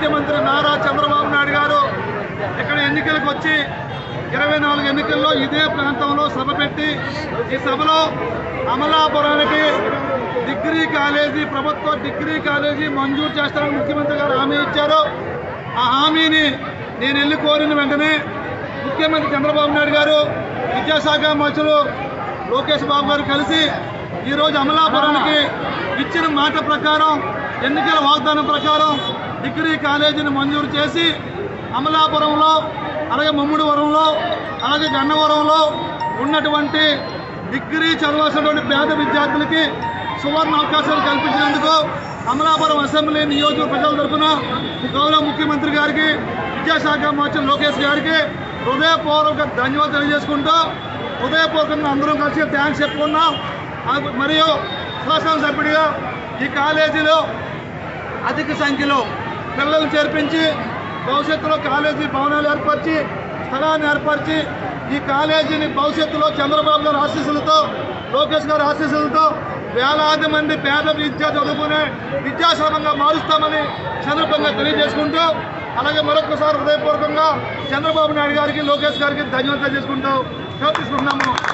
ముఖ్యమంత్రి నారా చంద్రబాబు నాయుడు గారు ఇక్కడ ఎన్నికలకు వచ్చి ఇరవై నాలుగు ఎన్నికల్లో ఇదే ప్రాంతంలో సభ పెట్టి ఈ సభలో అమలాపురానికి డిగ్రీ కాలేజీ ప్రభుత్వ డిగ్రీ కాలేజీ మంజూరు చేస్తారని ముఖ్యమంత్రి గారు హామీ ఇచ్చారు. ఆ హామీని నేను వెళ్ళి కోరిన వెంటనే ముఖ్యమంత్రి చంద్రబాబు నాయుడు గారు విద్యాశాఖ మంత్రులు లోకేష్ బాబు గారు కలిసి ఈరోజు అమలాపురానికి ఇచ్చిన మాట ప్రకారం ఎన్నికల వాగ్దానం ప్రకారం డిగ్రీ కాలేజీని మంజూరు చేసి అమలాపురంలో అలాగే ముమ్మిడివరంలో అలాగే గన్నవరంలో ఉన్నటువంటి డిగ్రీ చదవాల్సినటువంటి పేద విద్యార్థులకి సువర్ణ అవకాశాలు కల్పించినందుకు అమలాపురం అసెంబ్లీ నియోజక ప్రజల తరఫున గౌరవ ముఖ్యమంత్రి గారికి విద్యాశాఖ మంత్రి లోకేష్ గారికి హృదయపూర్వక ధన్యవాదాలు తెలియజేసుకుంటూ హృదయపూర్వకంగా అందరం కలిసి థ్యాంక్స్ చెప్పుకున్నాం. మరియు మరియు శాసనసభ్యుడిగా ఈ కాలేజీలో అధిక సంఖ్యలో పిల్లలు చేర్పించి భవిష్యత్తులో కాలేజీ భవనాలు ఏర్పరిచి స్థలాన్ని ఏర్పరిచి ఈ కాలేజీని భవిష్యత్తులో చంద్రబాబు గారు ఆశీస్సులతో లోకేష్ గారు ఆశీస్సులతో వేలాది మంది పేద విద్య చదువుకునే విద్యాశాలంగా మారుస్తామని సందర్భంగా తెలియజేసుకుంటూ అలాగే మరొకసారి హృదయపూర్వకంగా చంద్రబాబు నాయుడు గారికి లోకేష్ గారికి ధన్యవాదాలు చేసుకుంటూ చూపిస్తున్నాము తీసుకుంటున్నాము